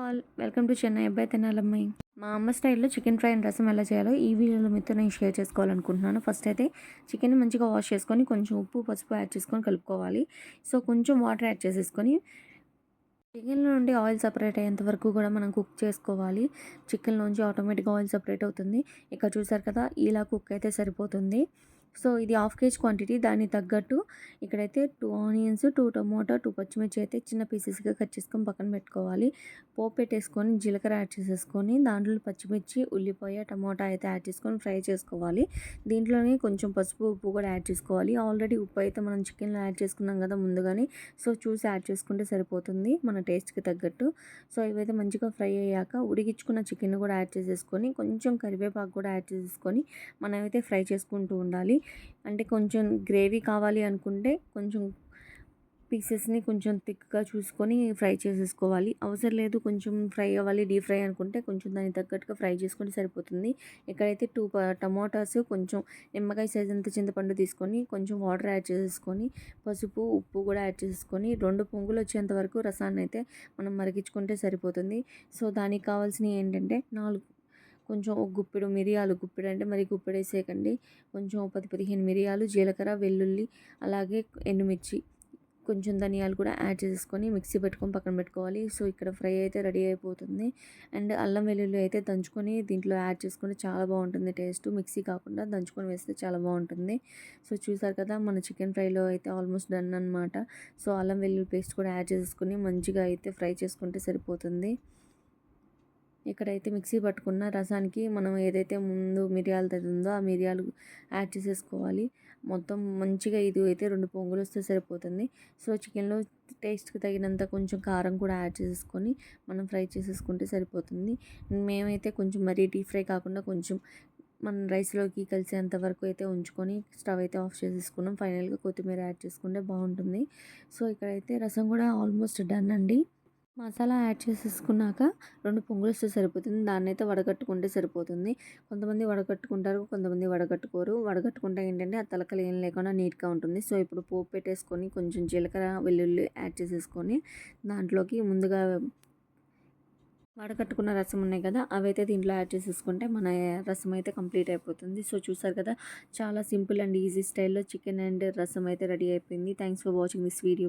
All welcome to Chennai అబ్బాయి తినాలమ్మాయి. మా అమ్మ స్టైల్లో చికెన్ ఫ్రై అండ్ రసం ఎలా చేయాలో ఈ వీడియోలో మీతో నేను షేర్ చేసుకోవాలనుకుంటున్నాను. ఫస్ట్ అయితే చికెన్ మంచిగా వాష్ చేసుకొని కొంచెం ఉప్పు పసుపు యాడ్ చేసుకొని కలుపుకోవాలి. సో కొంచెం వాటర్ యాడ్ చేసేసుకొని చికెన్లో నుండి ఆయిల్ సపరేట్ అయ్యేంత వరకు కూడా మనం కుక్ చేసుకోవాలి. చికెన్లోంచి ఆటోమేటిక్గా ఆయిల్ సపరేట్ అవుతుంది. ఇక్కడ చూసారు కదా ఇలా కుక్ అయితే సరిపోతుంది. సో ఇది హాఫ్ కేజీ క్వాంటిటీ. దానికి తగ్గట్టు ఇక్కడైతే two onions two tomato two పచ్చిమిర్చి అయితే చిన్న పీసెస్గా కట్ చేసుకొని పక్కన పెట్టుకోవాలి. పోపు పెట్టేసుకొని జీలకర్ర యాడ్ చేసేసుకొని దాంట్లో పచ్చిమిర్చి ఉల్లిపాయ టమాటా అయితే యాడ్ చేసుకొని ఫ్రై చేసుకోవాలి. దీంట్లోనే కొంచెం పసుపు ఉప్పు కూడా యాడ్ చేసుకోవాలి. ఆల్రెడీ ఉప్పు అయితే మనం చికెన్లో యాడ్ చేసుకున్నాం కదా ముందుగానే. సో చూసి యాడ్ చేసుకుంటే సరిపోతుంది మన టేస్ట్కి తగ్గట్టు. సో ఇవైతే మంచిగా ఫ్రై అయ్యాక ఉడికించుకున్న చికెన్ కూడా యాడ్ చేసేసుకొని కొంచెం కరివేపాకు కూడా యాడ్ చేసేసుకొని మనమైతే ఫ్రై చేసుకుంటూ ఉండాలి. అంటే కొంచెం గ్రేవీ కావాలి అనుకుంటే కొంచెం పీసెస్ని కొంచెం థిక్గా చూసుకొని ఫ్రై చేసేసుకోవాలి. అవసరం లేదు కొంచెం ఫ్రై అవ్వాలి డీప్ ఫ్రై అనుకుంటే కొంచెం దానికి తగ్గట్టుగా ఫ్రై చేసుకుంటే సరిపోతుంది. ఎక్కడైతే టూ టమాటాస్ కొంచెం నిమ్మకాయ సైజ్ అంత చింతపండు తీసుకొని కొంచెం వాటర్ యాడ్ చేసేసుకొని పసుపు ఉప్పు కూడా యాడ్ చేసుకొని రెండు పొంగులు వచ్చేంత వరకు రసాన్ని అయితే మనం మరిగించుకుంటే సరిపోతుంది. సో దానికి కావాల్సినవి ఏంటంటే నాలుగు కొంచెం ఒక గుప్పెడు మిరియాలు గుప్పెడు అంటే మరి గుప్పెడు వేసేయకండి కొంచెం పది పదిహేను మిరియాలు జీలకర్ర వెల్లుల్లి అలాగే ఎండుమిర్చి కొంచెం ధనియాలు కూడా యాడ్ చేసుకొని మిక్సీ పెట్టుకొని పక్కన పెట్టుకోవాలి. సో ఇక్కడ ఫ్రై అయితే రెడీ అయిపోతుంది. అండ్ అల్లం వెల్లుల్లి అయితే దంచుకొని దీంట్లో యాడ్ చేసుకుంటే చాలా బాగుంటుంది టేస్ట్. మిక్సీ కాకుండా దంచుకొని వేస్తే చాలా బాగుంటుంది. సో చూసారు కదా మన చికెన్ ఫ్రైలో అయితే ఆల్మోస్ట్ డన్ అనమాట సో అల్లం వెల్లుల్లి పేస్ట్ కూడా యాడ్ చేసుకొని మంచిగా అయితే ఫ్రై చేసుకుంటే సరిపోతుంది. ఇక్కడైతే మిక్సీ పట్టుకున్న రసానికి మనం ఏదైతే ముందు మిరియాలు ఉందో ఆ మిరియాలు యాడ్ చేసేసుకోవాలి. మొత్తం మంచిగా ఇది అయితే రెండు పొంగులు వస్తే సరిపోతుంది. సో చికెన్లో టేస్ట్కి తగినంత కొంచెం కారం కూడా యాడ్ చేసేసుకొని మనం ఫ్రై చేసేసుకుంటే సరిపోతుంది. మేమైతే కొంచెం మరీ డీప్ ఫ్రై కాకుండా కొంచెం మనం రైస్లోకి కలిసేంత వరకు అయితే ఉంచుకొని స్టవ్ అయితే ఆఫ్ చేసేసుకున్నాం. ఫైనల్గా కొత్తిమీర యాడ్ చేసుకుంటే బాగుంటుంది. సో ఇక్కడైతే రసం కూడా ఆల్మోస్ట్ డన్ అండి. మసాలా యాడ్ చేసేసుకున్నాక రెండు పొంగులు వస్తే సరిపోతుంది. దాన్ని అయితే వడగట్టుకుంటే సరిపోతుంది. కొంతమంది వడగట్టుకుంటారు కొంతమంది వడగట్టుకోరు. వడగట్టుకుంటే ఏంటంటే ఆ తలకలు ఏం లేకుండా నీట్గా ఉంటుంది. సో ఇప్పుడు పోపు పెట్టేసుకొని కొంచెం జీలకర్ర వెల్లుల్లి యాడ్ చేసేసుకొని దాంట్లోకి ముందుగా వడకట్టుకున్న రసం ఉన్నాయి కదా అవైతే దీంట్లో యాడ్ చేసేసుకుంటే మన రసం అయితే కంప్లీట్ అయిపోతుంది. సో చూసారు కదా చాలా సింపుల్ అండ్ ఈజీ స్టైల్లో చికెన్ అండ్ రసం అయితే రెడీ అయిపోయింది. Thanks for watching this video.